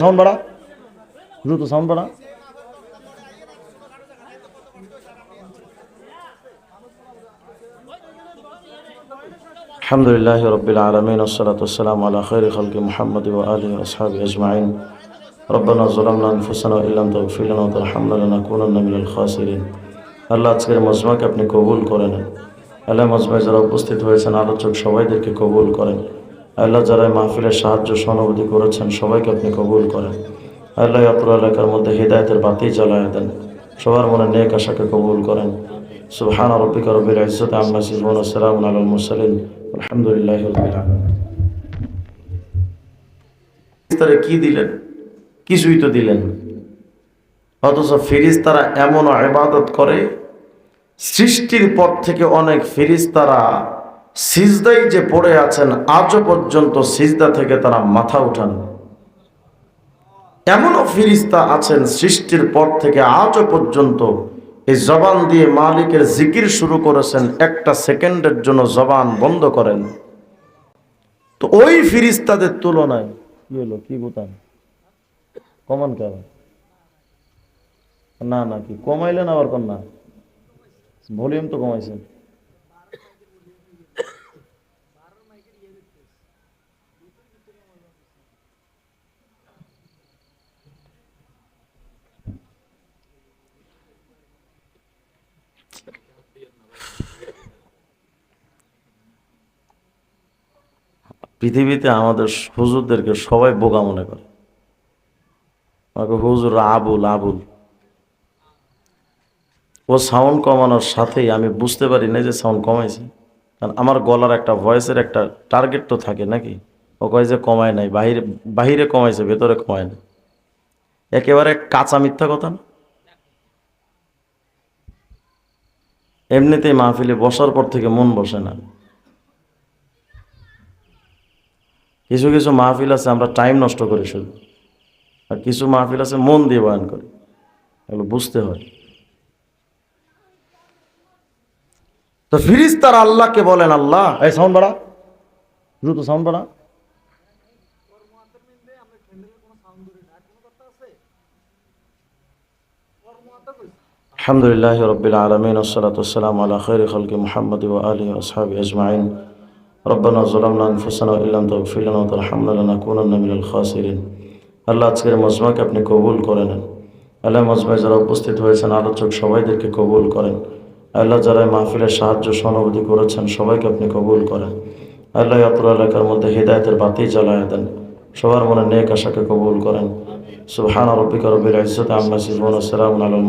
Sound বাড়া দ্রুত sound বাড়া الحمد لله رب العالمين والصلاة والسلام على خير خلق محمد وآله وأصحابه أجمعين ربنا ظلمنا أنفسنا وإن لم تغفر لنا وترحمنا لنكونن من الخاسرين আল্লাহ আজকের মজমাকে আপনি কবুল করেন আল্লাহ মজমায় যারা উপস্থিত হয়েছেন আলোচক সবাইদেরকে কবুল করেন আল্লাহ যারা মাহফিলের সাহায্য, সহানুভূতি করেছেন, সবাইকে আপনি কবুল করেন। আল্লাহ অপর এলাকার মধ্যে হৃদায়তের বাতি জ্বালায় দেন। সবার মনে নেক আশাকে কবুল করেন। সুবহান রব্বিকা রব্বিল ইজ্জতি আম্মা ইয়াসিফুন ওয়া সালামুন আলাল মুরসালিন। আলহামদুলিল্লাহি তারা কি দিলেন? কিছুই তো দিলেন। অথচ ফিরিস্তারা এমন আবাদত করে, সৃষ্টির পর থেকে অনেক ফিরিস্তারা সিজদাই যে পড়ে আছেন, আজও পর্যন্ত সিজদা থেকে তারা মাথা উঠান। এমনও ফিরিস্তা আছেন সৃষ্টির পর থেকে আজও পর্যন্ত এই জবান দিয়ে মালিকের জিকির শুরু করেছেন, একটা সেকেন্ডের জন্য জবান বন্ধ করেন। তো ওই ফিরিস্তাদের তুলনায়, কি হলো, কি বোতাম? কমান কেন? না না, কি? কমাইলেন আবার কোন না? ভলিউম তো কমাইছেন। পৃথিবীতে আমাদের হুজুরদেরকে সবাই বোকা মনে করে। আমাকে হুজুর আবুল আবুল। ও সাউন্ড কমানোর সাথেই আমি বুঝতে পারি না যে সাউন্ড কমাইছে। কারণ আমার গলার একটা ভয়েসের একটা টার্গেট তো থাকে নাকি? ও কয় যে কমায় নাই, বাহিরে বাহিরে কমাইছে, ভেতরে কমায় না একেবারে কাঁচা মিথ্যা কথা না? এমনিতেই মাহফিলে বসার পর থেকে মন বসে না। কিছু কিছু মাহফিল আছে, আমরা টাইম নষ্ট করি শুধু। আর কিছু মাহফিল আছে, মন দিয়ে বয়ান করি। এগুলো বুঝতে হয়। তো ফিরিস তার আল্লাহকে বলেন, আল্লাহ, এই সাউন্ড বাড়া। দ্রুত সাউন্ড বাড়া। আলহামদুলিল্লাহ রবিল আলমিন ওসলাতাম আল্লাহ খৈর খলকে মোহাম্মদ আলী আসহাবি আজমাইন। রব্বানা জলামনা আনফুসানা ইল্লাম তগফির লানা ওয়া তারহামনা লানাকুনান্না মিনাল খাসিরিন আল্লাহ আজকের মজমাকে আপনি কবুল করে নেন আল্লাহ মজমায় যারা উপস্থিত হয়েছেন, আলোচক সবাইদেরকে কবুল করেন। আল্লাহ যারা মাহফিলের সাহায্য, সহানুভূতি করেছেন, সবাইকে আপনি কবুল করেন। আল্লাহ অপর এলাকার মধ্যে হৃদায়তের বাতি জ্বালায় দেন। সবার মনে নেক আশাকে কবুল করেন। সুবহান রব্বিকা রব্বিল ইজ্জত আম্মা সিজওয়ান ওয়া সালামুন আলাল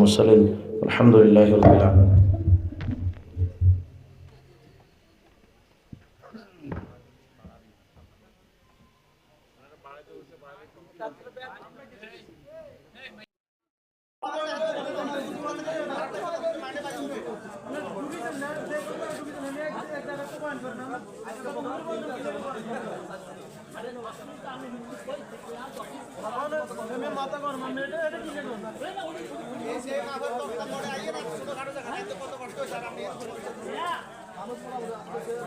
মাতা গরম এটা এটা কি